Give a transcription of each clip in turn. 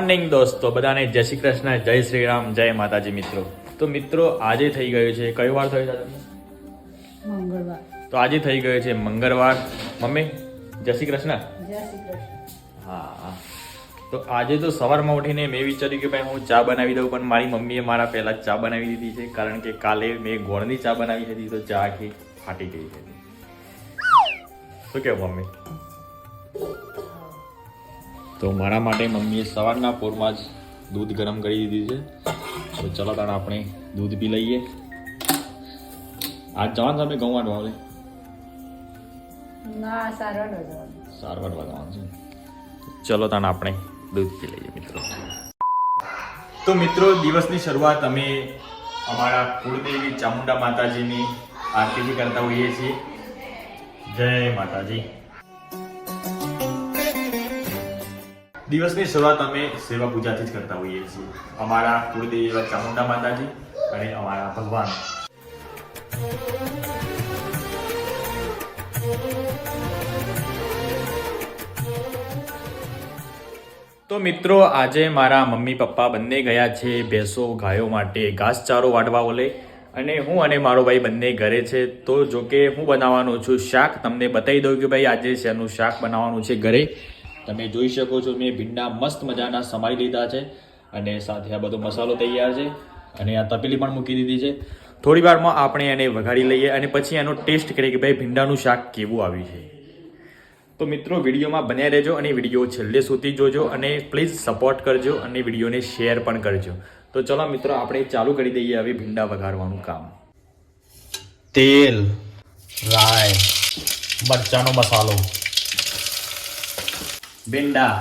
Morning દોસ્તો બધાને જય શ્રી કૃષ્ણ જય શ્રી રામ જય માતાજી મિત્રો. તો મિત્રો આજે થઈ ગયો છે કયો વાર થયો છે મંગળવાર. તો આજે થઈ ગયો છે મંગળવાર. મમ્મી જય શ્રી કૃષ્ણ. જય શ્રી કૃષ્ણ. હા. તો આજે તો સવારમાં ઉઠીને મેં વિચાર્યું કે ભાઈ હું ચા બનાવી દઉં પણ મારી મમ્મીએ મારા પહેલા ચા બનાવી દીધી છે કારણ કે કાલે મેં ગોળની ચા બનાવી હતી તો ચા આખી ફાટી ગઈ હતી. શું કેવું મમ્મી? તો મારા માટે મમ્મીએ સવારના પોરમાં જ દૂધ ગરમ કરી દીધું છે. તો ચલો તાણ આપણે દૂધ પી લઈએ. આજ જવાનું તમે ઘઉં વાટવા આવે સારવાર જવાનું છે. ચલો તાણ આપણે દૂધ પી લઈએ મિત્રો. તો મિત્રો દિવસની શરૂઆત અમે અમારા કુળદેવી ચામુંડા માતાજીની આરતીથી કરતા હોઈએ છીએ. જય માતાજી. દિવસની શરૂઆત અમે સેવા પૂજાથી જ કરતા હોઈએ છીએ. અમારા કુળદેવી એવા ચામુંડા માતાજી અને અમારા ભગવાન. તો મિત્રો, આજે મારા મમ્મી, પપ્પા બંને ગયા છે ભેંસો ગાયો માટે ઘાસચારો વાટવા ઓલે. અને હું અને મારો ભાઈ બંને ઘરે છે. તો જો કે હું બનાવવાનો છું શાક. તમને બતાવી દઉં કે ભાઈ આજે શેનું શાક બનાવવાનું છે ઘરે. તમે જોઈ શકો છો, મેં ભીંડા મસ્ત મજાના સમારી લીધા છે અને સાથે આ બધો મસાલો તૈયાર છે અને આ તપેલી પણ મૂકી દીધી છે. થોડી વારમાં આપણે એને વઘારી લઈએ અને પછી એનો ટેસ્ટ કરીએ કે ભાઈ ભીંડાનું શાક કેવું આવ્યું છે. તો મિત્રો, વિડીયોમાં બન્યા રહેજો અને વીડિયો છેલ્લે સુધી જોજો અને પ્લીઝ સપોર્ટ કરજો અને વિડીયોને શેર પણ કરજો. તો ચલો મિત્રો, આપણે ચાલુ કરી દઈએ હવે ભીંડા વઘારવાનું કામ. તેલ રાય મરચાનો મસાલો. ભીંડા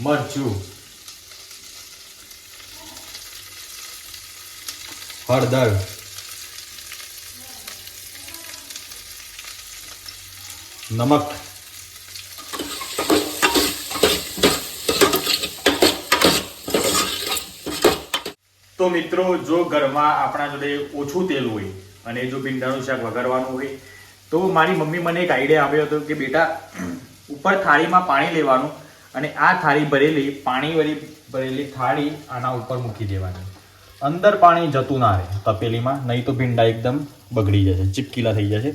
મરચું હળદર નમક તો મિત્રો જો ઘરમાં આપણા જોડે ઓછું તેલ હોય અને જો ભીંડાનું શાક વઘારવાનું હોય, તો મારી મમ્મી મને એક આઈડિયા આવ્યો હતો કે બેટા, ઉપર થાળીમાં પાણી લેવાનું અને આ થાળી ભરેલી, પાણી વાળી ભરેલી થાળી આના ઉપર મૂકી દેવાની. અંદર પાણી જતું ના રહે તપેલીમાં, નહીં તો ભીંડા એકદમ બગડી જશે, ચીપકીલા થઈ જશે.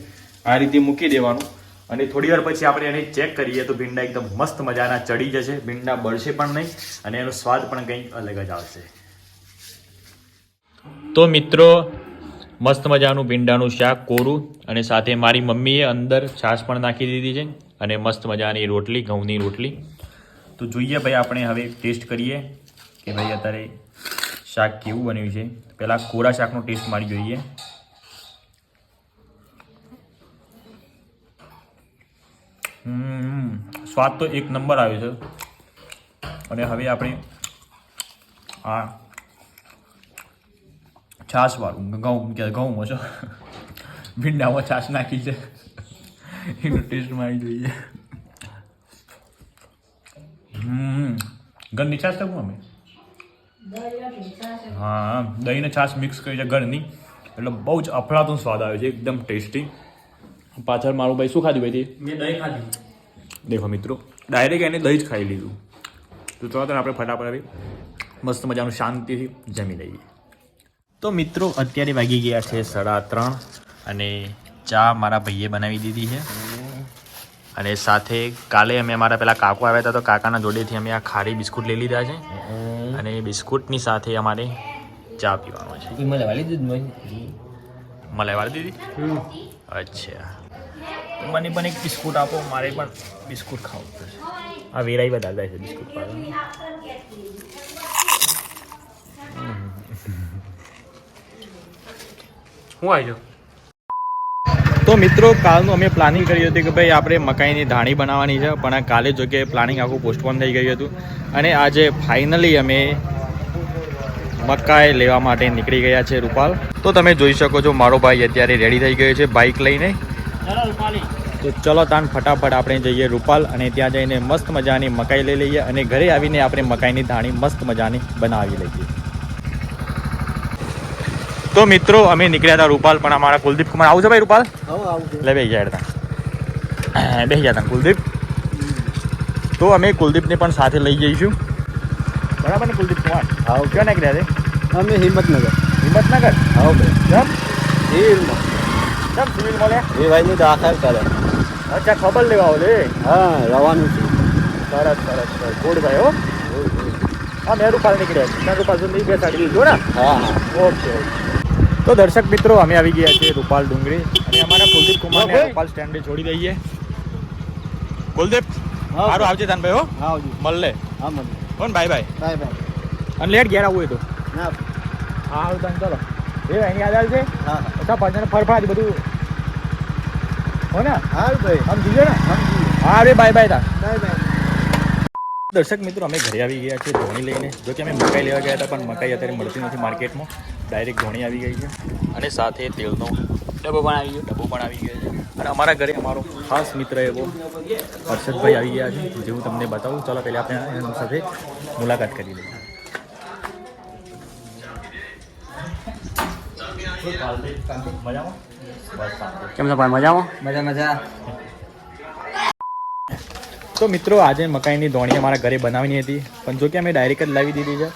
આ રીતે મૂકી દેવાનું અને થોડી વાર પછી આપણે એને ચેક કરીએ તો ભીંડા એકદમ મસ્ત મજાના ચડી જશે, ભીંડા બળશે પણ નહીં અને એનો સ્વાદ પણ કંઈક અલગ જ આવશે. તો મિત્રો મસ્ત મજાનું ભીંડાનું શાક, કોરું અને સાથે મારી મમ્મીએ અંદર છાશ પણ નાખી દીધી છે અને મસ્ત મજાની રોટલી, ઘઉંની રોટલી. તો જોઈએ ભાઈ આપણે હવે ટેસ્ટ કરીએ કે ભાઈ અત્યારે શાક કેવું બન્યું છે. પહેલાં કોરા શાકનો ટેસ્ટ મારી જોઈએ. સ્વાદ તો એક નંબર આવ્યો છે. અને હવે આપણે આ છાશવાળું ઘઉં કે ઘઉંમાં છો ભીંડામાં છાશ નાખી છે એનો ટેસ્ટ મારી જોઈએ હમ ઘરની છાશ નાખું અમે હા દહીં ને છાશ મિક્સ કરી છે ઘરની એટલે બહુ જ અફળાતું સ્વાદ આવે છે એકદમ ટેસ્ટી પાછળ મારું ભાઈ શું ખાધું ભાઈ મેં દહીં ખાધું દેખો મિત્રો ડાયરેક્ટ એને દહીં જ ખાઈ લીધું તો ચલો તો આપણે ફટાફટ આવી મસ્ત મજાનું શાંતિથી જમી લઈએ તો મિત્રો અત્યારે વાગી ગયા છે સાડા ત્રણ અને ચા મારા ભાઈએ બનાવી દીધી છે. અને સાથે કાલે અમે અમારા પેલા કાકો આવ્યા હતા તો કાકાના જોડેથી અમે આ ખારી બિસ્કુટ લઈ લીધા છે. અને બિસ્કુટની સાથે અમારે ચા પીવાનો છે. મલાઈ વાળી દીધી અચ્છા. મને પણ એક બિસ્કુટ આપો મારે પણ બિસ્કુટ ખાવું પડશે આ વેરાઈ બધા છે બિસ્કુટ પાડવાનું હું આવી તો મિત્રો કાલનું અમે પ્લાનિંગ કર્યું હતું કે ભાઈ આપણે મકાઈની ધાણી બનાવવાની છે પણ કાલે જો કે પ્લાનિંગ આખું પોસ્ટપોન થઈ ગયું હતું અને આજે ફાઇનલી અમે મકાઈ લેવા માટે નીકળી ગયા છે રૂપાલ. તો તમે જોઈ શકો છો મારો ભાઈ અત્યારે રેડી થઈ ગયો છે બાઇક લઈને. તો ચલો તાન ફટાફટ આપણે જઈએ રૂપાલ અને ત્યાં જઈને મસ્ત મજાની મકાઈ લઈ લઈએ અને ઘરે આવીને આપણે મકાઈની ધાણી મસ્ત મજાની બનાવી લઈએ. તો મિત્રો અમે નીકળ્યા હતા રૂપાલ પણ અમારા કુલદીપ કુમાર આવું છે ભાઈ રૂપાલ? હવે બે ગયા લે બે જાય તા બેસી જતા કુલદીપ? તો અમે કુલદીપને પણ સાથે લઈ જઈશું. બરાબર ને કુલદીપ કુમાર? હા ક્યાં નીકળ્યા છે? અમે હિંમતનગર. હિંમતનગર? હા ભાઈ કેમ? હિલમાં કેમ સિવિલ મળે એ ભાઈની દાખલ કરે. અચ્છા ખબર લેવા આવો લે. હા રવાનું છે. સરસ સરસ ગુડ ભાઈ હો. હા મેં રૂપાલ નીકળ્યા છે. મેં રૂપાલ સુધી બેસાડી દીધું ને? હા. Okay okay. તો દર્શક મિત્રો અમે આવી ગયા છીએ રૂપાલ ડુંગરી અને અમારા કુલદીપ કુમારને. રૂપાલ સ્ટેન્ડે છોડી દઈએ. કુલદીપ સારું આવજે તાન હો. આવજો. હા મને કોણ બાય બાય. Bye bye. અને લેટ ઘેર આવવું હોય તો. ના. હા આવું તને ચલો. એ એની યાદ છે હા બધા પાછળ ફરફડાથી બધું. હો ને? હા ભાઈ. આમ જીજો ને? હા રે બાય બાય તા બાય બાય. દર્શક મિત્રો અમે ઘરે આવી ગયા છે ધોણી લઈને. જો કે અમે મકાઈ લેવા ગયા હતા પણ મકાઈ અત્યારે મળતી નથી માર્કેટમાં. ડાયરેક્ટ ધોણી આવી ગઈ છે. અને સાથે તેલનો ડબ્બો પણ આવી ગયો. ડબ્બો પણ આવી ગયો છે. અને અમારા ઘરે અમારો ખાસ મિત્ર એવો હર્ષદભાઈ આવી ગયા છે જેવું તમને બતાવું. ચાલો પહેલાં આપણે એની સાથે મુલાકાત કરી લઈએ. મજામાં કેમ છો ભાઈ મજામાં? મજા મજા. તો મિત્રો આજે મકાઈની ધોણી અમારા ઘરે બનાવીની હતી. પણ જો કે અમે ડાયરેક્ટ જ લાવી દીધી છે.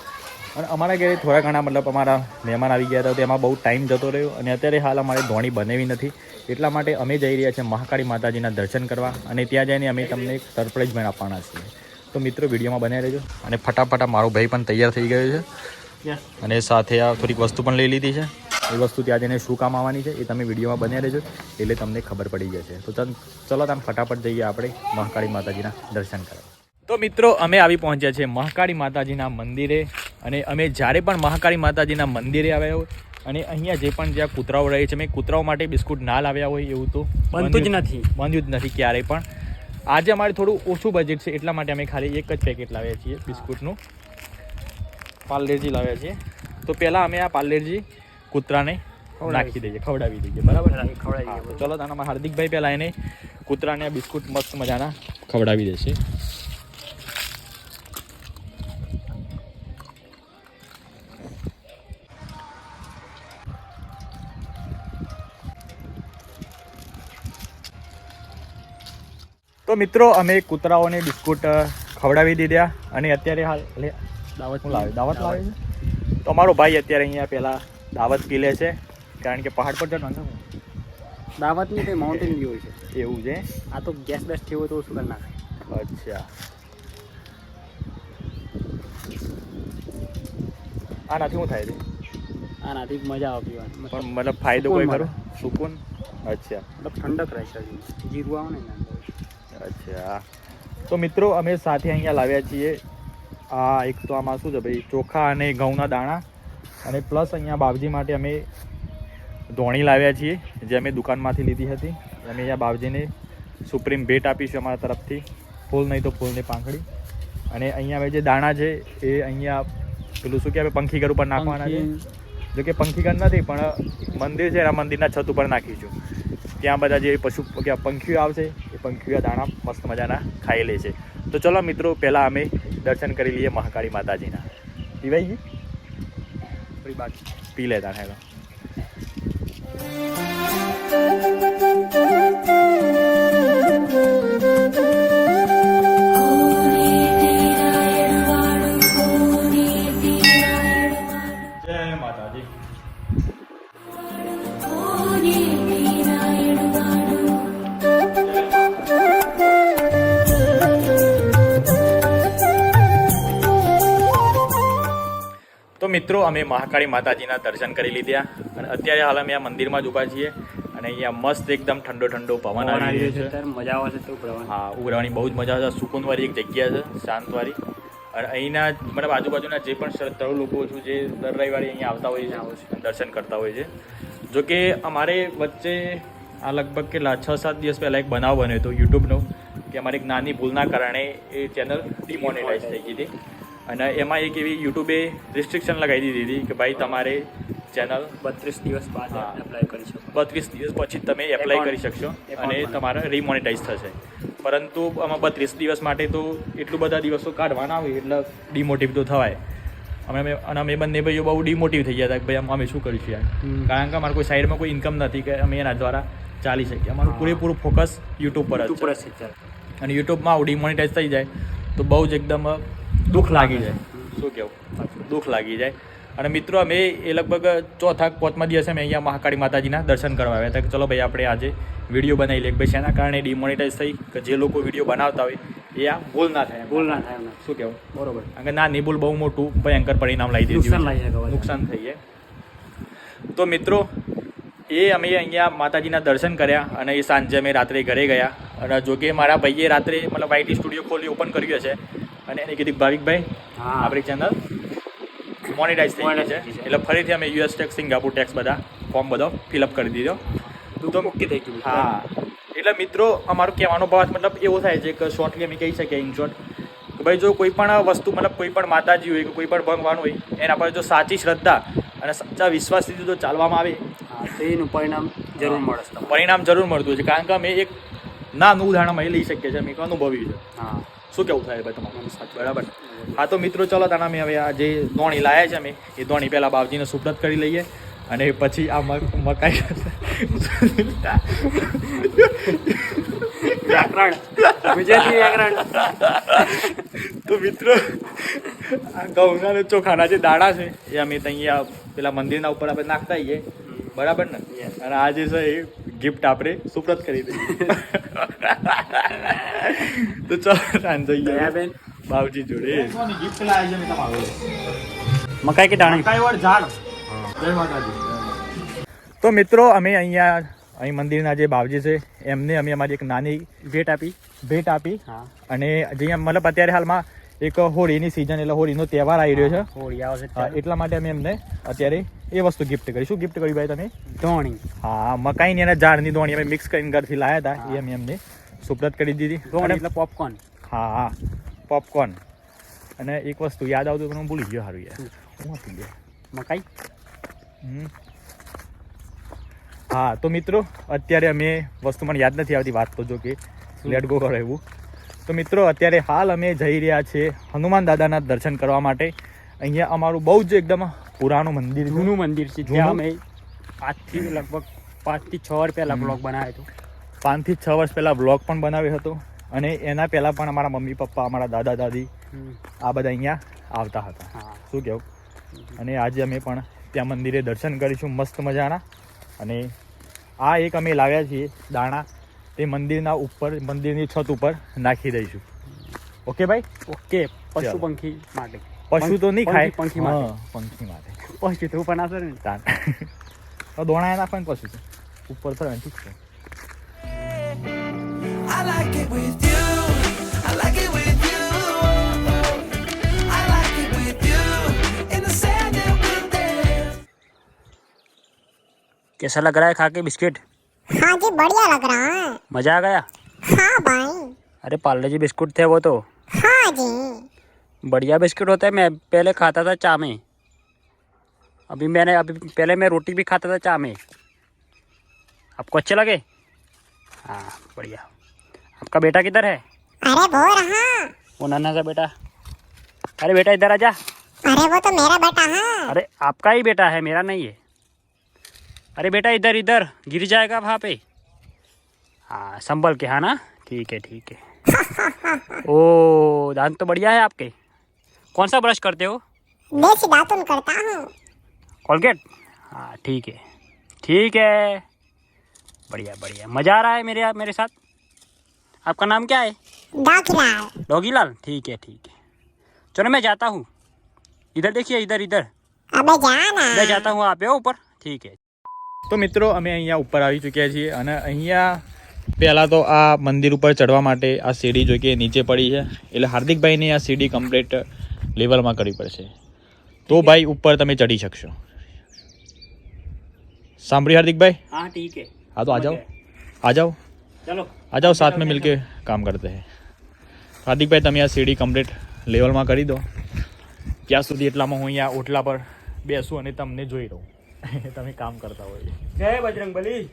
અને અમારા ઘરે થોડા ઘણા મતલબ અમારા મહેમાન આવી ગયા હતા તો એમાં બહુ ટાઈમ જતો રહ્યો. અને અત્યારે હાલ અમારે ધોણી બનેવી નથી. એટલા માટે અમે જઈ રહ્યા છીએ મહાકાળી માતાજીના દર્શન કરવા અને ત્યાં જઈને અમે તમને એક સરપ્રાઈઝ પણ આપવાના છીએ. તો મિત્રો વિડીયોમાં બનાવી રહેજો અને ફટાફટ મારો ભાઈ પણ તૈયાર થઈ ગયો છે. અને સાથે આ થોડીક વસ્તુ પણ લઈ લીધી છે. એ વસ્તુ ત્યાં જઈને શું કામ આવવાની છે એ તમે વિડીયોમાં બન્યા રહેજો એટલે તમને ખબર પડી જશે. તો ચલો તમે ફટાફટ જઈએ આપણે મહાકાળી માતાજીના દર્શન કરવા. તો મિત્રો અમે આવી પહોંચ્યા છીએ મહાકાળી માતાજીના મંદિરે. અને અમે જ્યારે પણ મહાકાળી માતાજીના મંદિરે આવ્યા હોય અને અહીંયા જે પણ જ્યાં કૂતરાઓ રહે છે મેં કૂતરાઓ માટે બિસ્કુટ ના લાવ્યા હોય એવું તો બનતું જ નથી. બન્યું જ નથી ક્યારેય પણ. આજે અમારે થોડું ઓછું બજેટ છે એટલા માટે અમે ખાલી એક જ પેકેટ લાવ્યા છીએ બિસ્કુટનું. પાર્લેરજી લાવ્યા છીએ. તો પહેલાં અમે આ પાર્લેરજી કૂતરાને નાખી દઈએ ખવડાવી દઈએ બરાબર? ખવડાવી ચલો તાનામાં હાર્દિકભાઈ પહેલાં એને કૂતરાને આ બિસ્કુટ મસ્ત મજાના ખવડાવી દેશે. તો મિત્રો અમે કૂતરાઓને બિસ્કુટ ખવડાવી દીધા અને અત્યારે હાલ દાવત લાવે દાવત લાવે છે? તો અમારો ભાઈ અત્યારે અહીંયા પહેલાં દાવત પી લે છે કારણ કે પહાડ પર છે દાવતની કંઈ માઉન્ટેન વ્યૂ છે. એવું છે? આ તો ગેસ બેસ થયો તો શું કરી નાખે? અચ્છા. આનાથી શું થાય છે? આનાથી મજા આવે પીવાની પણ મતલબ ફાયદો કોઈ. ખરો? સુકૂન? અચ્છા. મતલબ ઠંડક રહેશે શરીરમાં. જીરું આવે ને. અચ્છા. તો મિત્રો અમે સાથે અહીંયા લાવ્યા છીએ. આ એક તો આમાં શું છે ભાઈ ચોખા અને ઘઉંના દાણા. અને પ્લસ અહીંયા બાવજી માટે અમે ધોણી લાવ્યા છીએ જે અમે દુકાનમાંથી લીધી હતી. અમે અહીંયા બાવજીને સુપ્રીમ ભેટ આપીશું અમારા તરફથી. ફૂલ નહીં તો ફૂલની પાંખડી. અને અહીંયા હવે જે દાણા છે એ અહીંયા પેલું શું કહેવાય પંખીઘર ઉપર નાખવાના છે. જો કે પંખીઘર નથી પણ મંદિર છે એના મંદિરના છત ઉપર નાખીશું. ત્યાં બધા જે પશુ પંખીઓ આવશે પંખીઓ દાણા મસ્ત મજાના ખાઈ લે છે. તો ચલો મિત્રો પહેલાં અમે દર્શન કરી લઈએ મહાકાળી માતાજીના. પીવાઈ ગઈ થોડી બાકી. પી લેતા હેલો જય માતાજી. મિત્રો અમે મહાકાળી માતાજીના દર્શન કરી લીધા. અને અત્યારે હાલ અમે આ મંદિરમાં જ ઊભા છીએ. અને અહીંયા મસ્ત એકદમ ઠંડો ઠંડો પવન આવી રહ્યો છે. મજા આવે છે તો હા ઉઘરાવાની બહુ જ મજા આવે છે. સુકૂનવાળી એક જગ્યા છે શાંતવાળી અને અહીંના મતલબ આજુબાજુના જે પણ શ્રદ્ધાળુ લોકો છું જે દર રવિવારે અહીંયા આવતા હોય છે દર્શન કરતા હોય છે. જો કે અમારે વચ્ચે આ લગભગ કેટલા છ સાત દિવસ પહેલાં એક બનાવ બન્યો હતો યુટ્યુબનો કે અમારી એક નાની ભૂલના કારણે એ ચેનલ ડિમોનેટાઇઝ થઈ ગઈ હતી. અને એમાં એક એવી યુટ્યુબે રિસ્ટ્રિક્શન લગાવી દીધી હતી કે ભાઈ તમારે ચેનલ બત્રીસ દિવસ બાદ એપ્લાય કરી શકો. બત્રીસ દિવસ પછી જ તમે એપ્લાય કરી શકશો અને. તમારા રિમોનેટાઇઝ થશે. પરંતુ આમાં બત્રીસ દિવસ માટે તો એટલું બધા દિવસો કાઢવાના હોય એટલે ડિમોટિવ તો થવાય. અમે અને અમે બંને ભાઈઓ બહુ ડિમોટિવ થઈ ગયા હતા કે ભાઈ અમે શું કરીશું યાર? કારણ કે અમારે કોઈ સાઈડમાં કોઈ ઇન્કમ નથી કે અમે એના દ્વારા ચાલી શકીએ. અમારું પૂરેપૂરું ફોકસ યુટ્યુબ પર જ છે. અને યુટ્યુબમાં આવું ડિમોનિટાઇઝ થઈ જાય તો બહુ જ એકદમ દુઃખ લાગી જાય. શું કહેવું દુઃખ લાગી જાય. અને મિત્રો અમે એ લગભગ ચોથા પાંચમા દિવસે અમે અહીંયા મહાકાળી માતાજીના દર્શન કરવા આવ્યા હતા. કે ચલો ભાઈ આપણે આજે વીડિયો બનાવી લઈએ. ભાઈ શેના કારણે ડિમોનિટાઈઝ થઈ? કે જે લોકો વીડિયો બનાવતા હોય એ આ ભૂલ ના થાય ભૂલ ના થાય શું કહેવું બરોબર. કારણ કે નહીં ભૂલ બહુ મોટું ભયંકર પરિણામ લાવી દીધું નુકસાન થઈ જાય. તો મિત્રો એ અમે અહીંયા માતાજીના દર્શન કર્યા અને એ સાંજે અમે રાત્રે ઘરે ગયા. અને જો કે મારા ભાઈએ રાત્રે મતલબ આઈટી સ્ટુડિયો ખોલી ઓપન કર્યું છે અને એને કીધું ભાવિકભાઈ હા. આપણી ચેનલ મોનિટાઈઝ થઈ ગઈ છે. એટલે ફરીથી અમે યુએસ ટેક્સ સિંગાપુર ટેક્સ બધા ફોર્મ બધો ફિલઅપ કરી દીધો. તો મૂકી થઈ ગયું હા. એટલે મિત્રો અમારો કહેવાનો ભાવ મતલબ એવો થાય છે કે શોર્ટલી અમે કહી શકીએ ઇન શોર્ટ કે ભાઈ જો કોઈ પણ વસ્તુ મતલબ કોઈ પણ માતાજી હોય કે કોઈ પણ ભગવાન હોય એના પર જો સાચી શ્રદ્ધા અને સાચા વિશ્વાસથી જો ચાલવામાં આવે હા તો એનું પરિણામ જરૂર મળે પરિણામ જરૂર મળતું છે. કારણ કે અમે એક નાનું ઉદાહરણ અમે લઈ શકીએ છીએ અમે અનુભવ્યું છે. હા. શું કેવું થાય ભાઈ તમારું બરાબર હા તો મિત્રો ચલો તાના અમે હવે આ જે દોણી લાયા છે અમે એ દોણી પહેલાં બાપજીને સુપ્રત કરી લઈએ અને પછી આ મક- મકાઈ તો મિત્રો આ ઘઉંના ચોખાના જે દાણા છે એ અમે ત્યાં પેલા મંદિરના ઉપર આપણે નાખતા આવીએ બરાબર ને? અને આજે છે એ ગિફ્ટ આપણે સુપ્રત કરી દઈએ. તો ચાલો જઈએ. દયાબેન. બાવજી જોડે. ગિફ્ટ લાવ્યા છે તમારો. મકાઈ કે ટાણી મકાઈ વાળ ઝાડ જય માતાજી. તો મિત્રો અમે અહીંયા અહીં મંદિરના જે બાવજી છે એમને અમે અમારી એક નાની ભેટ આપી. ભેટ આપી. અને જે મતલબ અત્યારે હાલમાં એક હોળીની સિઝન એટલે હોળીનો તહેવાર આવી રહ્યો છે. હોળી આવે છે એટલા માટે અમે એમને અત્યારે એ વસ્તુ ગિફ્ટ કરી. શું ગિફ્ટ કર્યું ભાઈ તમે? ધોણી. હા મકાઈની અને ઝાડની ધોણી અમે મિક્સ કરીને ઘરથી લાવ્યા હતા. એ અમે એમને સુપ્રત કરી દીધી. ધોણી એટલે પોપકોર્ન હા હા. પોપકોર્ન અને એક વસ્તુ યાદ આવતું પણ હું ભૂલી ગયો સારું યાર. હું આપી ગયો. મકાઈ. હા તો મિત્રો અત્યારે અમે વસ્તુ મને યાદ નથી આવતી વાત તો જો કે. લેટ ગો કરો એવું. તો મિત્રો અત્યારે હાલ અમે જઈ રહ્યા છીએ હનુમાન દાદાના દર્શન કરવા માટે. અહીંયા અમારું બહુ જ એકદમ પુરાણું મંદિર જૂનું મંદિર છે જ્યાં અમે આજથી લગભગ પાંચથી છ વર્ષ પહેલાં બ્લોગ બનાવ્યો હતો. પાંચથી છ વર્ષ પહેલાં બ્લોગ પણ બનાવ્યો હતો. અને એના પહેલાં પણ અમારા મમ્મી પપ્પા અમારા દાદા દાદી આ બધા અહીંયા આવતા હતા. હા. શું કહેવું અને આજે અમે પણ ત્યાં મંદિરે દર્શન કરીશું મસ્ત મજાના. અને આ એક અમે લાવ્યા છીએ દાણા. તે મંદિરના ઉપર મંદિરની છત ઉપર નાખી દઈશું ઓકે ભાઈ ઓકે પશુ ચાલો. પંખી માટે પશુ તો નહીં ખાય પંખી માટે હા, પંખી માટે પશુ તો પણ આવશે ને તાન તો દોણા નાખો ને પશુ તો ઉપર તો ઠીક છે I like it with you. I like it with you. I like it with you. In the sand and with them. कैसा लग रहा है खा के बिस्किट हाँ जी बढ़िया लग रहा है। मज़ा आ गया? हाँ भाई। अरे पार्ले जी बिस्कुट थे वो तो। हाँ जी। बढ़िया बिस्कुट होता है। मैं पहले खाता था चा में अभी मैंने अभी पहले मैं रोटी भी खाता था चा में आपको अच्छे लगे? हाँ बढ़िया। आपका बेटा किधर है? अरे वो रहा। वो नन्हा सा बेटा। अरे बेटा इधर आ जा। अरे वो तो मेरा बेटा है। अरे आपका ही बेटा है मेरा नहीं है। अरे बेटा इधर इधर गिर जाएगा वहाँ पे। हाँ संभल के हाँ ना? ठीक है ठीक है। ओ दांत तो बढ़िया है आपके। कौन सा ब्रश करते हो? देसी दातुन करता हूँ। कोलगेट? हाँ ठीक है। ठीक है। बढ़िया बढ़िया। मज़ा आ रहा है मेरे मेरे साथ? आपका नाम क्या है? डॉगीलाल। डॉगीलाल? ठीक है ठीक है। चलो मैं जाता हूँ। इधर देखिए इधर इधर। अबे जाना। मैं जाता हूँ आप ऊपर। ठीक है। તો મિત્રો અમે અહીંયા ઉપર આવી ચૂક્યા છીએ અને અહીંયા પહેલાં તો આ મંદિર ઉપર ચડવા માટે આ સીડી જો કે નીચે પડી છે. એટલે હાર્દિકભાઈને આ સીડી કમ્પ્લીટ લેવલમાં કરવી પડશે. તો ભાઈ ઉપર તમે ચડી શકશો. સાંભળી હાર્દિકભાઈ? હા ઠીક હા તો આ જાઓ. આ જાઓ. ચલો. આ જાઓ સાથ મેં મિલકે કામ કરતે હે. હાર્દિકભાઈ તમે આ સીડી કમ્પ્લીટ લેવલમાં કરી દો. ત્યાં સુધી એટલામાં હું અહીંયા ઓટલા પર બેસું અને તમને જોઈ રહું. તમે કામ કરતા હોય. જય બજરંગબલી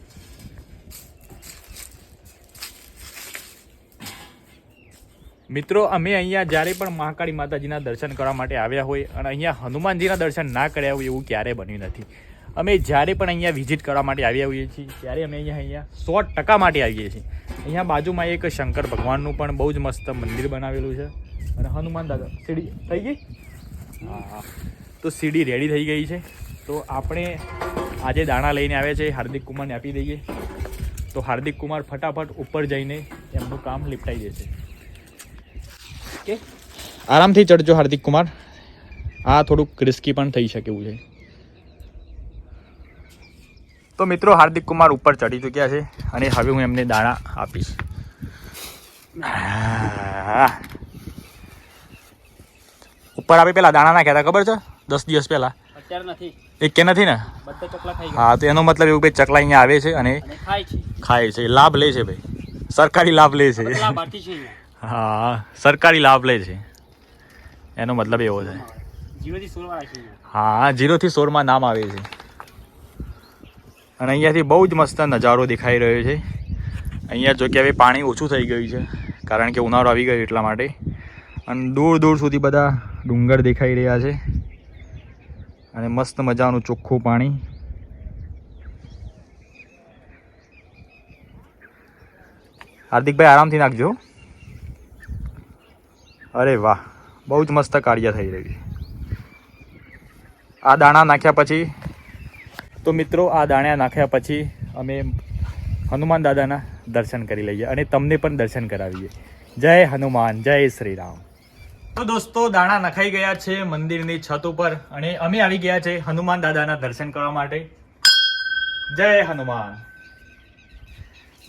મિત્રો અમે અહીંયા જ્યારે પણ મહાકાળી માતાજીના દર્શન કરવા માટે આવ્યા હોય અને અહીંયા હનુમાનજીના દર્શન ના કર્યા હોય એવું ક્યારે બન્યું નથી. અમે જ્યારે પણ અહીંયા વિઝિટ કરવા માટે આવ્યા હોઈએ છીએ ત્યારે અમે અહીંયા અહીંયા સો ટકા માટે આવીએ છીએ. અહીંયા બાજુમાં એક શંકર ભગવાનનું પણ બહુ જ મસ્ત મંદિર બનાવેલું છે. અને હનુમાન દાદા સીડી થઈ ગઈ? હા તો સીડી રેડી થઈ ગઈ છે. તો આપણે આજે દાણા લઈને આવ્યા છે હાર્દિક કુમારને આપી દઈએ. તો હાર્દિક કુમાર ફટાફટ ઉપર જઈને એમનું કામ લીપટાઈ દેશે. કે? આરામથી ચડજો હાર્દિક કુમાર. આ થોડુંક રિસ્કી પણ થઈ શકે એવું છે. તો મિત્રો હાર્દિક કુમાર ઉપર ચડી ચૂક્યા છે અને હવે હું એમને દાણા આપીશ. ઉપર આપી પેલા દાણા નાખ્યા હતા ખબર છે? દસ દિવસ પહેલા. એક કે નથી ને? બધા ચકલા ખાઈ હા તો એનો મતલબ એવું ભાઈ ચકલા અહીંયા આવે છે અને ખાય છે. ખાય છે. લાભ લે છે ભાઈ. સરકારી લાભ લે છે. હા સરકારી લાભ લે છે. એનો મતલબ એવો છે. હા જીરોથી સોળમાં નામ આવે છે. અને અહીંયાથી બહુ જ મસ્ત નજારો દેખાઈ રહ્યો છે. અહીંયા જો કે હવે પાણી ઓછું થઈ ગયું છે કારણ કે ઉનાળો આવી ગયો એટલા માટે. અને દૂર દૂર સુધી બધા ડુંગર દેખાઈ રહ્યા છે. અને મસ્ત મજાનું ચોખ્ખું પાણી. હાર્દિકભાઈ આરામથી નાખજો. અરે વાહ, બહુ જ મસ્ત કાર્ય થઈ રહ્યું છે આ દાણા નાખ્યા પછી, તો મિત્રો આ દાણા નાખ્યા પછી અમે હનુમાન દાદાના દર્શન કરી લઈએ અને તમને પણ દર્શન કરાવીએ. જય હનુમાન, જય શ્રી રામ. તો દોસ્તો દાણા નખાઈ ગયા છે મંદિરની છત ઉપર અને અમે આવી ગયા છે હનુમાન દાદાના દર્શન કરવા માટે. જય હનુમાન.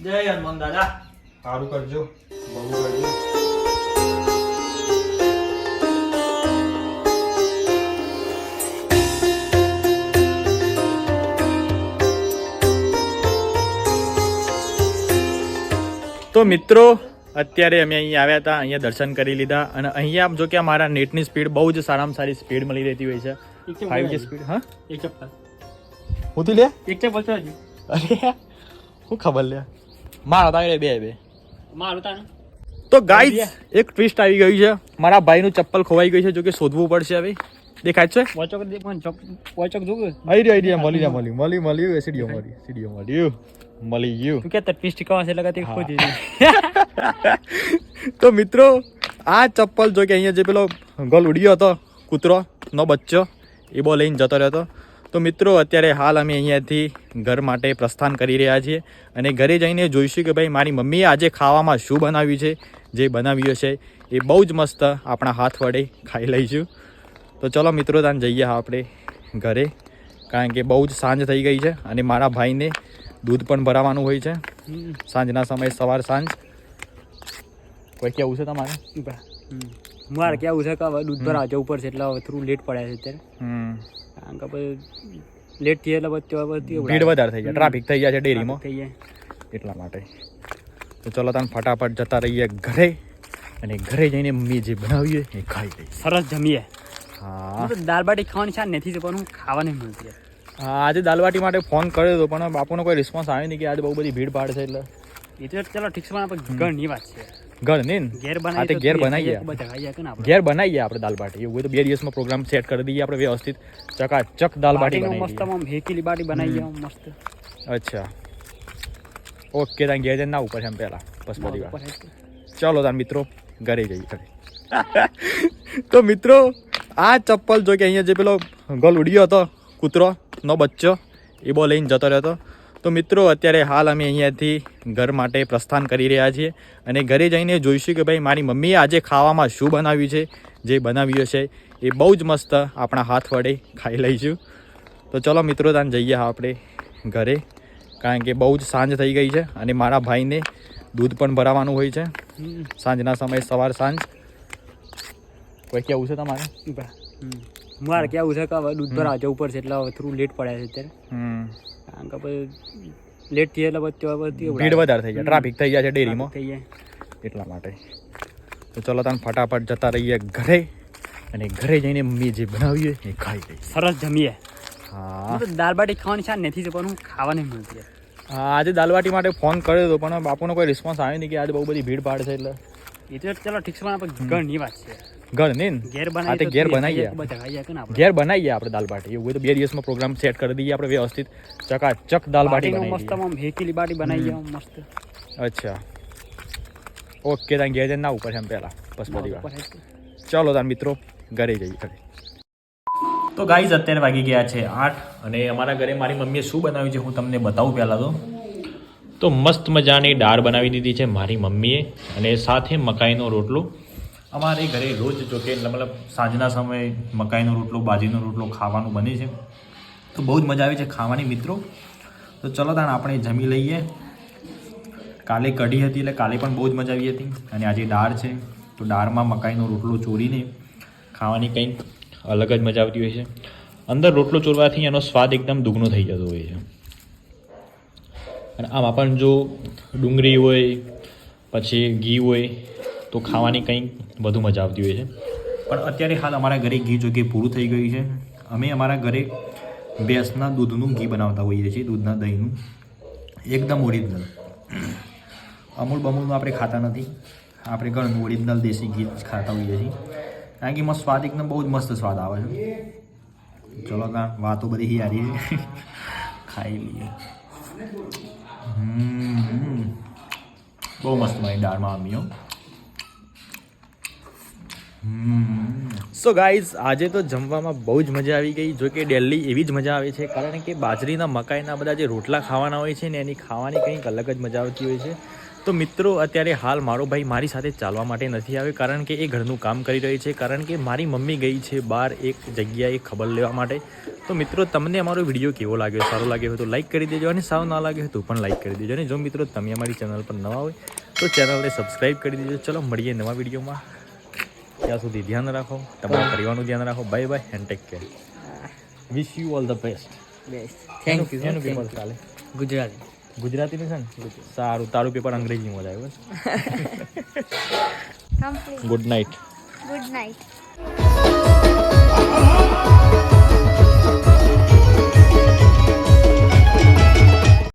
જય હનુમાન દાદા. સારું કરજો. બહુ કરજો. તો મિત્રો અત્યારે અમે અહીંયા આવ્યા હતા અહીંયા દર્શન કરી લીધા અને અહીંયા જો કે મારા નેટની સ્પીડ બહુ જ સારામાં સારી સ્પીડ મળી રહેતી હોય છે. ફાઈવ જી સ્પીડ હા? એક ચપ્પલ. હું તું લે? એક ચપ્પલ અરે હું ખબર લે? મારા તારે બે બે. મારું તાને તો ગાઈઝ એક ટ્વિસ્ટ આવી ગયું છે. મારા ભાઈનું ચપ્પલ ખોવાઈ ગયું છે જો કે શોધવું પડશે હવે. દેખાય છે? વોચક દે પણ વોચક જોગ. આઈ રહ્યો આઈ મળી રહ્યા મળી મળી મળી સીડીઓ મળી સીડીઓ મળ્યું મળી ગયું. તું કે ટ્વિસ્ટ કવા છે લગાતી ખોજી તો મિત્રો આ ચપ્પલ જો કે અહીંયા જે પેલો ગોલ ઉડ્યો હતો કૂતરો નો બચ્ચો એ બો લઈને જતો રહ્યો હતો. તો મિત્રો અત્યારે હાલ અમે અહીંયાથી ઘર માટે પ્રસ્થાન કરી રહ્યા છીએ અને ઘરે જઈને જોઈશું કે ભાઈ મારી મમ્મીએ આજે ખાવામાં શું બનાવ્યું છે જે બનાવ્યું છે એ બહુ જ મસ્ત આપણા હાથ વડે ખાઈ લઈશું. તો ચલો મિત્રો તાન જઈએ આપણે ઘરે કારણ કે બહુ જ સાંજ થઈ ગઈ છે અને મારા ભાઈને દૂધ પણ ભરાવાનું હોય છે. સાંજના સમયે સવાર સાંજ. કોઈ કેવું છે તમારે? મારે કેવું છે કે હવે દૂધ ભરાવા જવું પડશે એટલે હવે થોડું લેટ પડે છે અત્યારે. કારણ કે પછી લેટ થઈએ એટલે પછી ભીડ વધારે થઈ જાય. ટ્રાફિક થઈ જાય છે ડેરીમાં થઈ જાય. એટલા માટે. તો ચલો તને ફટાફટ જતા રહીએ ઘરે અને ઘરે જઈને મમ્મી જે બનાવીએ એ ખાઈ લઈએ. સરસ જમીએ. હા. દાળ બાટી ખાવાની છે નથી છે પણ હું ખાવાની મળતી આજે દાલબાટી માટે ફોન કર્યો હતો પણ બાપુનો કોઈ રિસ્પોન્સ આવ્યો નહીં કે આજે બહુ બધી ભીડ ભાડ છે એટલે. એ તો ચલો ઠીક છે પણ ઘરની વાત છે. ઘર ને? ઘેર બનાવી ઘેર બનાવીએ. ગયા. ખાઈએ કે ના આપણે ઘેર દાલબાટી. એવું હોય તો બે દિવસમાં પ્રોગ્રામ સેટ કરી દઈએ આપણે વ્યવસ્થિત. ચકાચક દાલબાટી બાટીનું મસ્ત હેકીલી બાટી બનાવી મસ્ત. અચ્છા. ઓકે ત્યાં ઘેર જઈને ના ઉપર છે એમ પહેલાં. બસ ઉપર ચાલો તાર મિત્રો ઘરે જઈએ તો મિત્રો આ ચપ્પલ જો કે અહીંયા જે પેલો ગલ ઉડ્યો હતો કૂતરો નો બચ્ચો એ બો લઈને જતો રહેતો. તો મિત્રો અત્યારે હાલ અમે અહીંયાથી ઘર માટે પ્રસ્થાન કરી રહ્યા છીએ અને ઘરે જઈને જોઈશું કે ભાઈ મારી મમ્મીએ આજે ખાવામાં શું બનાવ્યું છે જે બનાવ્યું છે એ બહુ જ મસ્ત આપણા હાથ વડે ખાઈ લઈશું. તો ચલો મિત્રો ત્યાં જઈએ આપણે ઘરે કારણ કે બહુ જ સાંજ થઈ ગઈ છે અને મારા ભાઈને દૂધ પણ ભરાવાનું હોય છે. સાંજના સમયે સવાર સાંજ. કોઈ કેવું છે તમારે. મારે કેવું છે કે હવે દૂધ ભરાવા જવું પડશે એટલે હવે થોડું લેટ પડે છે અત્યારે. કારણ કે પછી લેટ થઈ એટલે પછી ભીડ વધારે થઈ જાય. ટ્રાફિક થઈ જાય છે ડેરીમાં થઈ જાય. એટલા માટે. તો ચલો તને ફટાફટ જતા રહીએ ઘરે અને ઘરે જઈને મમ્મી જે બનાવીએ એ ખાઈ લઈએ. સરસ જમીએ. હા. દાળ બાટી ખાવાની છે નથી છે પણ હું ખાવા નહીં મળતી આજે દાલબાટી માટે ફોન કર્યો હતો પણ બાપુનો કોઈ રિસ્પોન્સ આવ્યો નહીં કે આજે બહુ બધી ભીડ ભાડ છે એટલે. એ તો ચલો ઠીક છે પણ ઘણી વાત છે. ઘર ને? ઘેર બનાવી તે ઘેર બનાવીએ બનાવીએ ઘેર બનાવીએ આપણે. દાલ બાટી. એવું હોય તો બે દિવસમાં પ્રોગ્રામ સેટ કરી દઈએ આપણે વ્યવસ્થિત. ચકાચક દાલ બાટી મસ્ત આમ હેકીલી બાટી બનાવી આમ મસ્ત. અચ્છા. ઓકે ત્યાં ઘેર જઈને ના ઉપર એમ પહેલા. બસ બધી ચલો ચાલો તાર મિત્રો ઘરે જઈએ ઘરે. તો ગાઈઝ અત્યારે વાગી ગયા છે આઠ અને અમારા ઘરે મારી મમ્મીએ શું બનાવ્યું છે હું તમને બતાવું પહેલાં તો. તો મસ્ત મજાની દાળ બનાવી દીધી છે મારી મમ્મીએ અને સાથે મકાઈનો રોટલો. અમારે ઘરે રોજ જોકે મતલબ સાંજના સમયે મકાઈનો રોટલો બાજીનો રોટલો ખાવાનું બને છે. તો બહુ જ મજા આવે છે ખાવાની મિત્રો. તો ચલો તાણ આપણે જમી લઈએ. કાલે કઢી હતી એટલે કાલે પણ બહુ જ મજા આવી હતી અને આજે દાળ છે. તો દાળમાં મકાઈનો રોટલો ચોરીને ખાવાની કંઈક અલગ જ મજા આવતી હોય છે. અંદર રોટલો ચોરવાથી એનો સ્વાદ એકદમ દુગનો થઈ જતો હોય છે. અને આમાં પણ જો ડુંગળી હોય, પછી ઘી હોય તો ખાવાની કંઈક વધુ મજા આવતી હોય છે. પણ અત્યારે હાલ અમારા ઘરે ઘી જો કે પૂરું થઈ ગયું છે. અમે અમારા ઘરે ભેંસના દૂધનું ઘી બનાવતા હોઈએ છીએ, દૂધના દહીંનું. એકદમ ઓરિજિનલ અમૂલ બમૂલનું આપણે ખાતા નથી. આપણે ઘરનું ઓરિજિનલ દેશી ઘી જ ખાતા હોઈએ છીએ. કારણ કે એમાં સ્વાદ એકદમ બહુ જ મસ્ત સ્વાદ આવે છે. ચલો કાં, વાતો બધી યારી ખાઈ લઈએ. બહુ મસ્ત મારી દાળમાં અમીઓ સો ગાઈઝ આજે તો જમવામાં બહુ જ મજા આવી ગઈ. જો કે ડેલી એવી જ મજા આવે છે, કારણ કે બાજરીના મકાઈના બધા જે રોટલા ખાવાના હોય છે ને, એની ખાવાની કંઈક અલગ જ મજા આવતી હોય છે. તો મિત્રો, અત્યારે હાલ મારો ભાઈ મારી સાથે ચાલવા માટે નથી આવ્યો, કારણ કે એ ઘરનું કામ કરી રહી છે, કારણ કે મારી મમ્મી ગઈ છે બહાર એક જગ્યાએ ખબર લેવા માટે. તો મિત્રો, તમને અમારો વીડિયો કેવો લાગ્યો? સારો લાગ્યો હોય તો લાઈક કરી દેજો અને સાવ ના લાગ્યો હોય તો પણ લાઈક કરી દેજો. અને જો મિત્રો, તમે અમારી ચેનલ પર નવા હોય તો ચેનલને સબસ્ક્રાઈબ કરી દેજો. ચલો, મળીએ નવા વિડીયોમાં. ત્યાં સુધી ધ્યાન રાખો. તમારા પરિવારનું ધ્યાન રાખો. Bye bye and take care wish you all the best thank you એનું પેપર ચાલે. ગુજરાતી. ગુજરાતી ગુજરાતીનું છે ને? સારું. તારું પેપર અંગ્રેજીમાં જ ગુડ નાઇટ ગુડ નાઇટ.